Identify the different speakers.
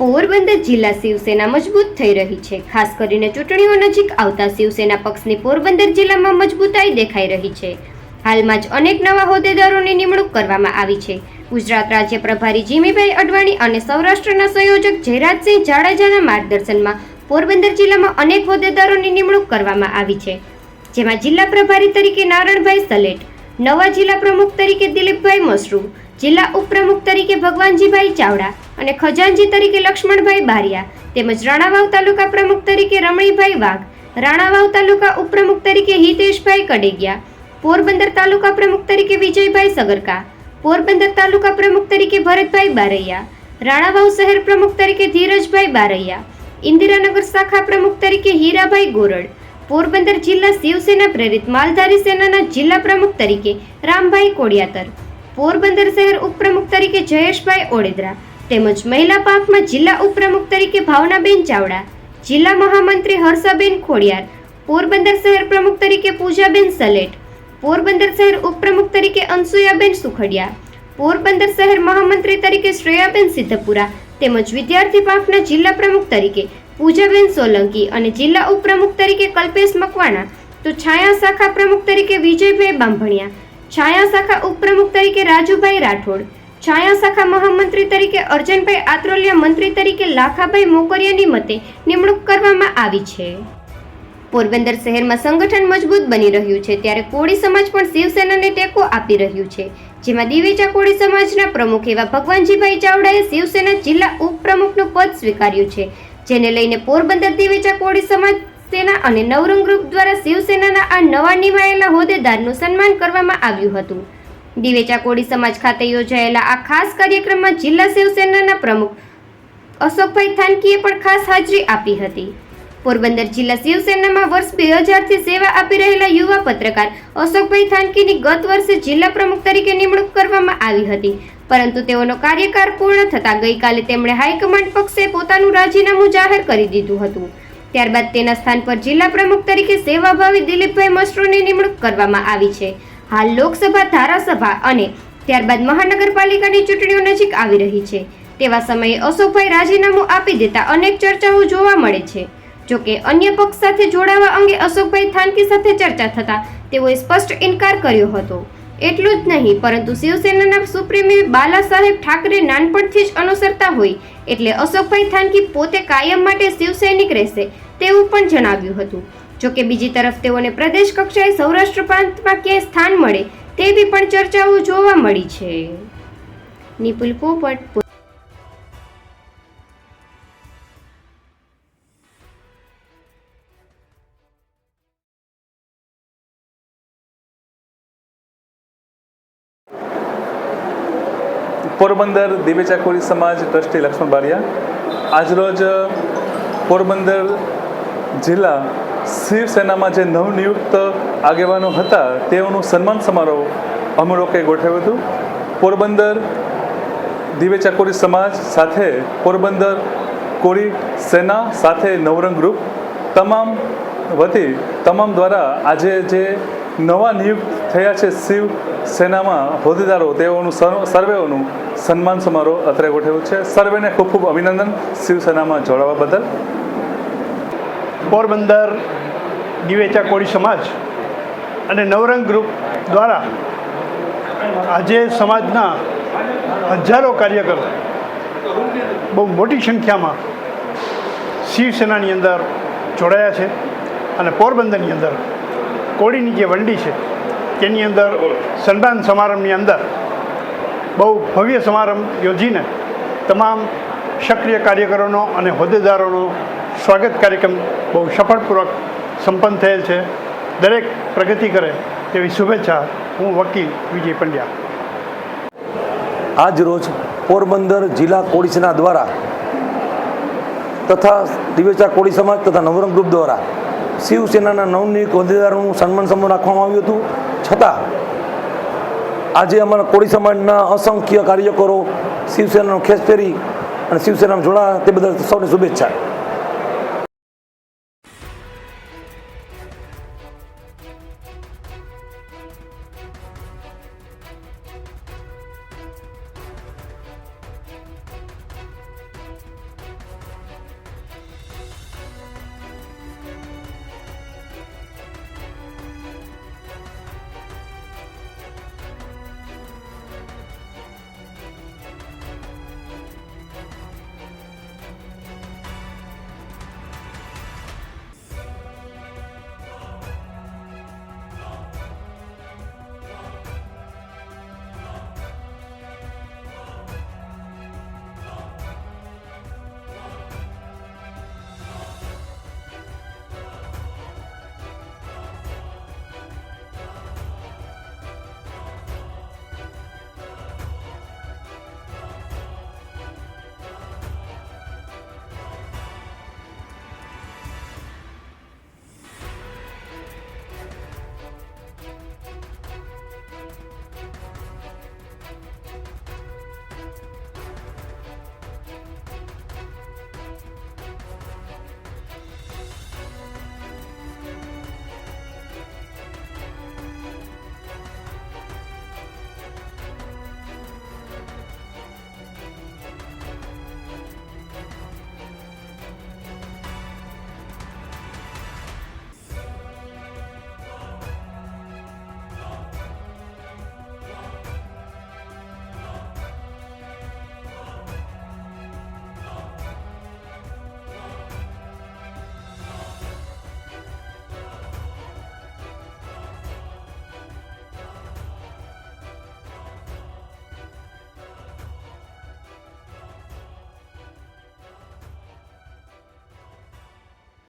Speaker 1: પોરબંદર જિલ્લા શિવસેના મજબૂત થઈ રહી છે. ખાસ કરીને ચૂંટણીઓ નજીક આવતા શિવસેના પક્ષની પોરબંદર જિલ્લામાં મજબૂતાઈ દેખાઈ રહી છે. હાલમાં જ અનેક નવા હોદ્દેદારોની નિમણૂક કરવામાં આવી છે. ગુજરાત રાજ્ય પ્રભારી જીમીભાઈ અડવાણી અને સૌરાષ્ટ્રના સંયોજક જયરાજસિંહ જાડેજાના માર્ગદર્શનમાં પોરબંદર જિલ્લામાં અનેક હોદ્દેદારોની નિમણૂક કરવામાં આવી છે. જેમાં જિલ્લા પ્રભારી તરીકે નારણભાઈ સલેટ, નવા જિલ્લા પ્રમુખ તરીકે દિલીપભાઈ મસરૂ, જિલ્લા ઉપપ્રમુખ તરીકે ભગવાનજીભાઈ ચાવડા અને ખજાનજી તરીકે લક્ષ્મણભાઈ બારિયા, તેમજ રાણાવાવ તાલુકા પ્રમુખ તરીકે રમણીભાઈ વાઘ, રાણાવાવ તાલુકા ઉપપ્રમુખ તરીકે હિતેશભાઈ કડેગિયા, પોરબંદર તાલુકા પ્રમુખ તરીકે વિજયભાઈ સગરકા, પોરબંદર તાલુકા પ્રમુખ તરીકે ભરતભાઈ બારૈયા, રાણાવાવ શહેર પ્રમુખ તરીકે ધીરજભાઈ બારૈયા, ઇન્દિરાનગર શાખા પ્રમુખ તરીકે હીરાભાઈ ગોરડ, પોરબંદર જિલ્લા શિવસેના પ્રેરિત માલધારી સેનાના જિલ્લા પ્રમુખ તરીકે રામભાઈ કોડિયાતર, પોરબંદર શહેર ઉપપ્રમુખ તરીકે જયેશભાઈ ઓડેદરા તેમજ મહિલા પાંખમાં જિલ્લા ઉપપ્રમુખ તરીકે ભાવનાબેન ચાવડા, જિલ્લા મહામંત્રી હર્ષાબેન ખોડિયાર, પોરબંદર શહેર પ્રમુખ તરીકે પૂજાબેન સલેટ, પોરબંદર શહેર ઉપપ્રમુખ તરીકે અનસુયાબેન સુખડિયા, પોરબંદર શહેર મહામંત્રી તરીકે શ્રેયાબેન સિદ્ધપુરા, તેમજ વિદ્યાર્થી પાંખના જિલ્લા પ્રમુખ તરીકે પૂજાબેન સોલંકી અને જિલ્લા ઉપપ્રમુખ તરીકે કલ્પેશ મકવાણા, તો છાયા શાખા પ્રમુખ તરીકે વિજયભાઈ બાંભણિયા, છાયા શાખા ઉપપ્રમુખ તરીકે રાજુભાઈ રાઠોડ છાયા શાખા મહામંત્રી તરીકે અર્જનભાઈ આત્રોલિયા મંત્રી તરીકે લાખાભાઈ મોકરિયાની મતે નિમણૂક કરવામાં આવી છે. પોરબંદર શહેરમાં સંગઠન મજબૂત બની રહ્યું છે ત્યારે કોળી સમાજ પણ શિવસેનાને ટેકો આપી રહ્યું છે. જેમાં દિવેચા કોળી સમાજના પ્રમુખ એવા ભગવાનજીભાઈ ચાવડાએ શિવસેના જિલ્લા ઉપપ્રમુખનું પદ સ્વીકાર્યું છે. જેને લઈને પોરબંદર દિવેચા કોળી સમાજ સેના અને નવરંગ ગ્રુપ દ્વારા શિવસેનાના આ નવા નિમાયેલા હોદ્દેદારનું સન્માન કરવામાં આવ્યું હતું. દિવેચા કોડી સમાજ ખાતે યોજાયેલા આ ખાસ કાર્યક્રમમાં જિલ્લા શિવસેનાના પ્રમુખ અશોકભાઈ થાનકીએ પણ ખાસ હાજરી આપી હતી. પોરબંદર જિલ્લા શિવસેનામાં વર્ષ બે હજારથી સેવા આપી રહેલા યુવા પત્રકાર અશોકભાઈ થાનકીની ગત વર્ષે જિલ્લા પ્રમુખ તરીકે નિમણૂક કરવામાં આવી હતી. પરંતુ તેઓનો કાર્યકાળ પૂર્ણ થતાં ગઈકાલે તેમણે હાઈકમાન્ડ પક્ષે પોતાનું રાજીનામું જાહેર કરી દીધું હતું. ત્યારબાદ તેના સ્થાન પર જિલ્લા પ્રમુખ તરીકે સેવાભાવી દિલીપભાઈ મશરૂની નિમણૂક કરવામાં આવી છે. હાલ લોકસભા ધારાસભા અને ત્યારબાદ મહાનગરપાલિકાની ચૂંટણીઓ નજીક આવી રહી છે. તેવા સમયે અશોકભાઈ રાજીનામું આપી દેતા અનેક ચર્ચાઓ જોવા મળે છે. જોકે અન્ય પક્ષ સાથે જોડાવા અંગે અશોકભાઈ થાનકી સાથે ચર્ચા થતા તેઓએ સ્પષ્ટ ઇનકાર કર્યો હતો. એટલું જ નહીં, પરંતુ શિવસેનાના સુપ્રીમી બાલા સાહેબ ઠાકરે નાનપણથી જ અનુસરતા હોય એટલે અશોકભાઈ થાનકી પોતે કાયમ માટે શિવસૈનિક રહેશે તેવું પણ જણાવ્યું હતું. જોકે બીજી તરફ તેઓને પ્રદેશ કક્ષાએ સૌરાષ્ટ્ર પ્રાંતમાં ક્યાંય સ્થાન મળે, તેવી પણ ચર્ચાઓ જોવા મળી છે. નિપુલ પોપટ
Speaker 2: પોરબંદર દિવેચા કોળી સમાજ ટ્રસ્ટી લક્ષ્મણ બારિયા આજરોજ પોરબંદર જિલ્લા શિવસેનામાં જે નવનિયુક્ત આગેવાનો હતા, તેઓનું સન્માન સમારોહ અમે લોકોએ ગોઠવ્યું હતું. પોરબંદર દિવે ચાકોરી સમાજ સાથે પોરબંદર કોરી સેના સાથે નવરંગ ગ્રુપ તમામ વતી, તમામ દ્વારા આજે જે નવા નિયુક્ત થયા છે શિવ સેનામાં હોદ્દેદારો, તેઓનું સર્વ- સર્વેઓનું સન્માન સમારોહ અત્રે ગોઠવ્યું છે. સર્વેને ખૂબ ખૂબ અભિનંદન શિવસેનામાં જોડાવા બદલ.
Speaker 3: પોરબંદર દિવેચા કોળી સમાજ અને નવરંગ ગ્રુપ દ્વારા આજે સમાજના હજારો કાર્યકરો બહુ મોટી સંખ્યામાં શિવસેનાની અંદર જોડાયા છે અને પોરબંદરની અંદર કોળીની જે વંડી છે, તેની અંદર સન્માન સમારંભની અંદર બહુ ભવ્ય સમારંભ યોજીને તમામ સક્રિય કાર્યકરોનો અને હોદ્દેદારોનો સ્વાગત કાર્યક્રમ બહુ સફળપૂર્વક સંપન્ન થયેલ છે. દરેક પ્રગતિ કરે તેવી શુભેચ્છા હું વકીલ વિજય પંડ્યા.
Speaker 4: આજ રોજ પોરબંદર જિલ્લા કોડીસના દ્વારા તથા દિવેચા કોળી સમાજ તથા નવરંગ ગ્રુપ દ્વારા શિવસેનાના નવનિયુક્ત હોદ્દેદારોનું સન્માન સમારોહ રાખવામાં આવ્યું હતું. છતાં આજે અમારા કોળી સમાજના અસંખ્ય કાર્યકરો શિવસેનાનો ખેસ ફેરી અને શિવસેનામાં જોડાયા તે બદલ સૌને શુભેચ્છા.